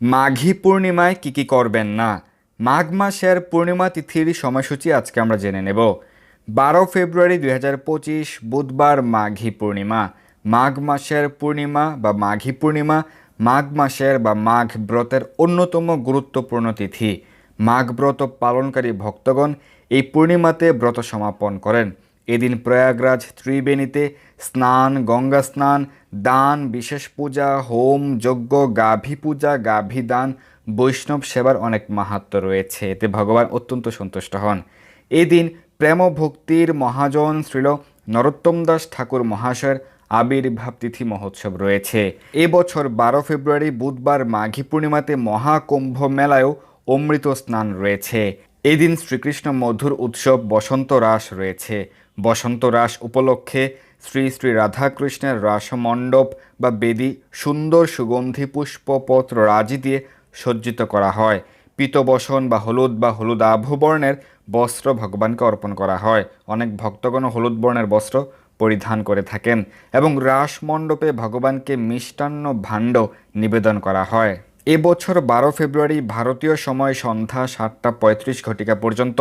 মাঘী পূর্ণিমায় কি কি করবেন না? মাঘ মাসের পূর্ণিমা তিথির সময়সূচি আজকে আমরা জেনে নেব। বারো ফেব্রুয়ারি দুই হাজার পঁচিশ, বুধবার মাঘী পূর্ণিমা। মাঘ মাসের পূর্ণিমা বা মাঘী পূর্ণিমা, মাঘ মাসের বা মাঘ ব্রতের অন্যতম গুরুত্বপূর্ণ তিথি। মাঘ ব্রত পালনকারী ভক্তগণ এই পূর্ণিমাতে ব্রত সমাপন করেন। এদিন প্রয়াগরাজ ত্রিবেণীতে স্নান, গঙ্গা স্নান, দান, বিশেষ পূজা, হোম, যজ্ঞ, গাভী পূজা, গাভী দান, বৈষ্ণব সেবার অনেক মাহাত্ম্য রয়েছে। এতে ভগবান অত্যন্ত সন্তুষ্ট হন। এদিন প্রেম ভক্তির মহাজন শ্রীল নরোত্তম দাস ঠাকুর মহাশয়ের আবির্ভাব তিথি মহোৎসব রয়েছে। এবছর বারো ফেব্রুয়ারি বুধবার মাঘী পূর্ণিমাতে মহাকুম্ভ মেলায়ও অমৃত স্নান রয়েছে। এদিন শ্রীকৃষ্ণ মধুর উৎসব বসন্ত রাস রয়েছে। বসন্ত রাস উপলক্ষে শ্রী শ্রী রাধাকৃষ্ণের রাসমণ্ডপ বা বেদি সুন্দর সুগন্ধি পুষ্পপত্র রাজি দিয়ে সজ্জিত করা হয়। পীতবসন বা হলুদ বা হলুদ আভবর্ণের বস্ত্র ভগবানকে অর্পণ করা হয়। অনেক ভক্তগণ হলুদ বর্ণের বস্ত্র পরিধান করে থাকেন এবং রাস মণ্ডপে ভগবানকে মিষ্টান্ন ভাণ্ড নিবেদন করা হয়। এবছর বারো ফেব্রুয়ারি ভারতীয় সময় সন্ধ্যা সাতটা পঁয়ত্রিশ ঘটিকা পর্যন্ত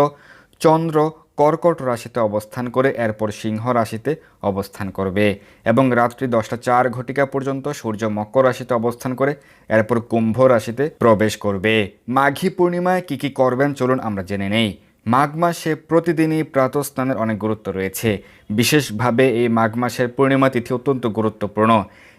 চন্দ্র কর্কট রাশিতে অবস্থান করে, এরপর সিংহ রাশিতে অবস্থান করবে এবং রাত্রি দশটা চার ঘটিকা পর্যন্ত সূর্য মকর রাশিতে অবস্থান করে, এরপর কুম্ভ রাশিতে প্রবেশ করবে। মাঘী পূর্ণিমায় কি কি করবেন চলুন আমরা জেনে নেই। মাঘ মাসে প্রতিদিনই প্রাতঃস্নানের অনেক গুরুত্ব রয়েছে। বিশেষভাবে এই মাঘ মাসের পূর্ণিমা তিথি অত্যন্ত গুরুত্বপূর্ণ।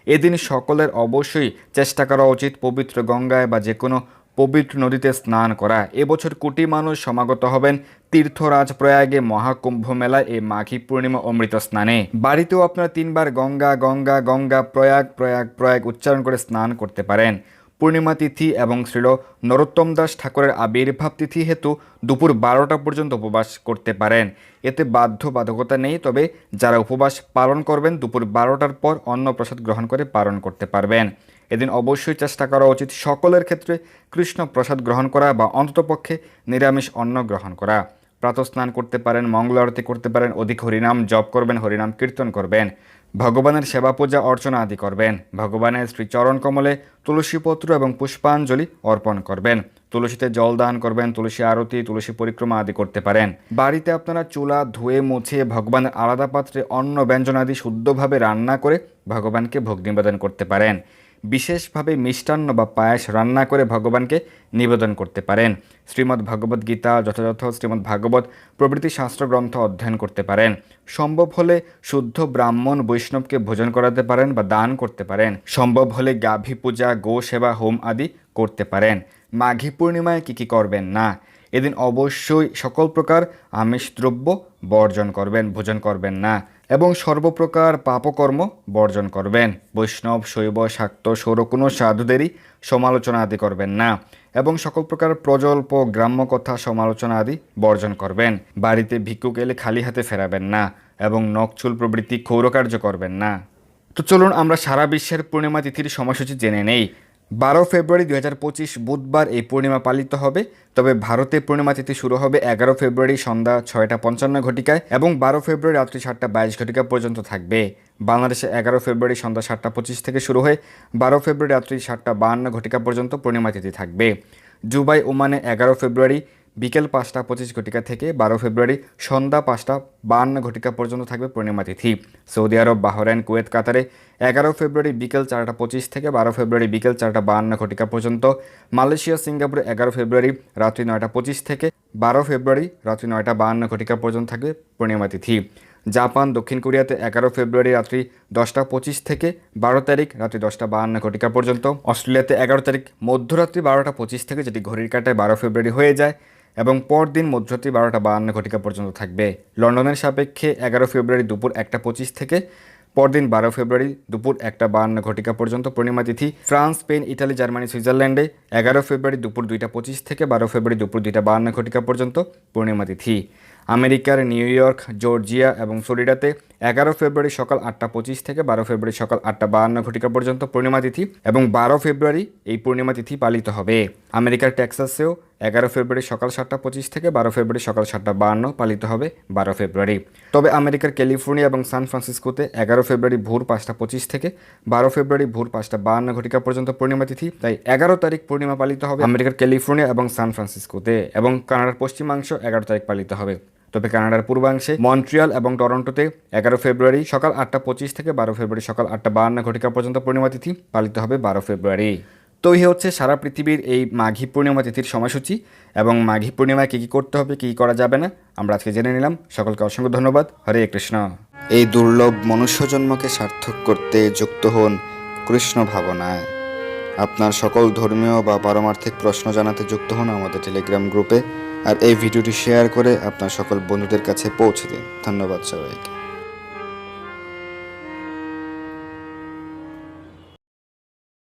এদিন সকলের অবশ্যই চেষ্টা করা উচিত, পবিত্র গঙ্গায় বা যে কোনো পবিত্র নদীতে স্নান করা। এবছর কোটি মানুষ সমাগত হবেন তীর্থরাজ প্রয়াগে মহাকুম্ভ মেলায় এই মাঘী পূর্ণিমা অমৃত স্নানে। বাড়িতেও আপনারা তিনবার গঙ্গা গঙ্গা গঙ্গা, প্রয়াগ প্রয়াগ প্রয়াগ উচ্চারণ করে স্নান করতে পারেন। পূর্ণিমা তিথি এবং শ্রীল নরোত্তম দাস ঠাকুরের আবির্ভাব তিথি হেতু দুপুর বারোটা পর্যন্ত উপবাস করতে পারেন। এতে বাধ্য বাধকতা নেই, তবে যারা উপবাস পালন করবেন, দুপুর বারোটার পর অন্ন প্রসাদ গ্রহণ করে পালন করতে পারবেন। এদিন অবশ্যই চেষ্টা করা উচিত সকলের ক্ষেত্রে কৃষ্ণ প্রসাদ গ্রহণ করা বা অন্ততপক্ষে নিরামিষ অন্ন গ্রহণ করা। প্রাতঃস্নান করতে পারেন, মঙ্গল আরতি করতে পারেন, অধিক হরিনাম জপ করবেন, হরিনাম কীর্তন করবেন। ভগবানের সেবা পূজা, অর্চনা আদি করবেন। ভগবানের শ্রীচরণ কমলে তুলসীপত্র এবং পুষ্পাঞ্জলি অর্পণ করবেন। তুলসীতে জল দান করবেন, তুলসী আরতি, তুলসী পরিক্রমা আদি করতে পারেন। বাড়িতে আপনারা চুলা ধুয়ে মুছে ভগবানের আলাদা পাত্রে অন্ন ব্যঞ্জন আদি শুদ্ধভাবে রান্না করে ভগবানকে ভোগ নিবেদন করতে পারেন। বিশেষভাবে মিষ্টান্ন বা পায়েস রান্না করে ভগবানকে নিবেদন করতে পারেন। শ্রীমদ্ ভগবদ্ গীতা, যথাযথ শ্রীমদ্ ভাগবত প্রভৃতি শাস্ত্রগ্রন্থ অধ্যয়ন করতে পারেন। সম্ভব হলে শুদ্ধ ব্রাহ্মণ বৈষ্ণবকে ভোজন করাতে পারেন বা দান করতে পারেন। সম্ভব হলে গাভী পূজা, গো সেবা, হোম আদি করতে পারেন। মাঘী পূর্ণিমায় কী কী করবেন না? এদিন অবশ্যই সকল প্রকার আমিষ দ্রব্য বর্জন করবেন, ভোজন করবেন না। এবং সর্বপ্রকার পাপকর্ম বর্জন করবেন। বৈষ্ণব, শৈব, শাক্ত সৌর কোনো সাধুদেরই সমালোচনা আদি করবেন না এবং সকল প্রকার প্রজল্প, গ্রাম্য কথা সমালোচনা আদি বর্জন করবেন। বাড়িতে ভিক্ষুক এলে খালি হাতে ফেরাবেন না এবং নকচুল প্রভৃতি ক্ষৌরকার্য করবেন না। তো চলুন আমরা সারা বিশ্বের পূর্ণিমা তিথির সময়সূচি জেনে নেই। বারো ফেব্রুয়ারি দুই হাজার পঁচিশ বুধবার এই পূর্ণিমা পালিত হবে। তবে ভারতে পূর্ণিমা তিথি শুরু হবে এগারো ফেব্রুয়ারি সন্ধ্যা ছয়টা পঞ্চান্ন ঘটিকায় এবং বারো ফেব্রুয়ারি রাত্রি সাতটা বাইশ ঘটিকা পর্যন্ত থাকবে। বাংলাদেশে এগারো ফেব্রুয়ারি সন্ধ্যা সাতটা পঁচিশ থেকে শুরু হয়ে বারো ফেব্রুয়ারি রাত্রি সাতটা বাহান্ন ঘটিকা পর্যন্ত পূর্ণিমা তিথি থাকবে। জুবাই, ওমানে এগারো ফেব্রুয়ারি বিকেল পাঁচটা পঁচিশ ঘটিকা থেকে বারো ফেব্রুয়ারি সন্ধ্যা পাঁচটা বান্ন ঘটিকা পর্যন্ত থাকবে পূর্ণিমা তিথি। সৌদি আরব, বাহরাইন, কুয়েত, কাতারে এগারো ফেব্রুয়ারি বিকেল চারটা পঁচিশ থেকে বারো ফেব্রুয়ারি বিকেল চারটা বান্ন ঘটিকা পর্যন্ত। মালয়েশিয়া, সিঙ্গাপুরে এগারো ফেব্রুয়ারি রাত্রি নয়টা পঁচিশ থেকে বারো ফেব্রুয়ারি রাত্রি নয়টা বান্ন ঘটিকা পর্যন্ত থাকবে পূর্ণিমা তিথি। জাপান, দক্ষিণ কোরিয়াতে এগারো ফেব্রুয়ারি রাত্রি দশটা পঁচিশ থেকে বারো তারিখ রাত্রি দশটা বাহান্ন ঘটিকা পর্যন্ত। অস্ট্রেলিয়াতে এগারো তারিখ মধ্যরাত্রি বারোটা পঁচিশ থেকে যেটি ঘড়ির কাটায় বারো ফেব্রুয়ারি হয়ে যায় এবং পরদিন মধ্যরাত্রি বারোটা বাহান্ন ঘটিকা পর্যন্ত থাকবে। লন্ডনের সাপেক্ষে এগারো ফেব্রুয়ারি দুপুর একটা পঁচিশ থেকে পরদিন বারো ফেব্রুয়ারি দুপুর একটা বাহান্ন ঘটিকা পর্যন্ত পূর্ণিমা তিথি। ফ্রান্স, স্পেন ইটালি জার্মানি, সুইজারল্যান্ডে এগারো ফেব্রুয়ারি দুপুর দুইটা পঁচিশ থেকে বারো ফেব্রুয়ারি দুপুর দুইটা বাহান্ন ঘটিকা পর্যন্ত পূর্ণিমা তিথি। আমেরিকার নিউ ইয়র্ক, জর্জিয়া এবং ফ্লোরিডাতে এগারো ফেব্রুয়ারি সকাল আটটা পঁচিশ থেকে বারো ফেব্রুয়ারি সকাল আটটা বাহান্ন ঘটিকা পর্যন্ত পূর্ণিমা তিথি এবং বারো ফেব্রুয়ারি এই পূর্ণিমা তিথি পালিত হবে। আমেরিকার টেক্সাসেও এগারো ফেব্রুয়ারি সকাল সাতটা পঁচিশ থেকে বারো ফেব্রুয়ারি সকাল সাতটা বাহান্ন পালিত হবে বারো ফেব্রুয়ারি। তবে আমেরিকার ক্যালিফোর্নিয়া এবং সান ফ্রান্সিসকোতে এগারো ফেব্রুয়ারি ভোর পাঁচটা পঁচিশ থেকে বারো ফেব্রুয়ারি ভোর পাঁচটা বাহান্ন ঘটিকা পর্যন্ত পূর্ণিমা তিথি, তাই এগারো তারিখ পূর্ণিমা পালিত হবে আমেরিকার ক্যালিফোর্নিয়া এবং সান ফ্রান্সিসকোতে এবং কানাডার পশ্চিমাংশ এগারো তারিখ পালিত হবে। তবে কানাডার পূর্বাংশে মন্ট্রিয়াল এবং টরন্টোতে এগারো ফেব্রুয়ারি সকাল আটটা পঁচিশ থেকে বারো ফেব্রুয়ারি সকাল আটটা বাহান্ন ঘটিকা পর্যন্ত পূর্ণিমা তিথি পালিত হবে বারো ফেব্রুয়ারি। তো এই হচ্ছে সারা পৃথিবীর এই মাঘী পূর্ণিমা তিথির সময়সূচি এবং মাঘী পূর্ণিমায় কী কী করতে হবে কী করা যাবে না, আমরা আজকে জেনে নিলাম। সকলকে অসংখ্য ধন্যবাদ। হরে কৃষ্ণ। এই দুর্লভ মনুষ্যজন্মকে সার্থক করতে যুক্ত হন কৃষ্ণ ভাবনায়। আপনার সকল ধর্মীয় বা পারমার্থিক প্রশ্ন জানাতে যুক্ত হন আমাদের টেলিগ্রাম গ্রুপে। আর এই ভিডিওটি শেয়ার করে আপনার সকল বন্ধুদের কাছে পৌঁছে দিন। ধন্যবাদ সবাইকে।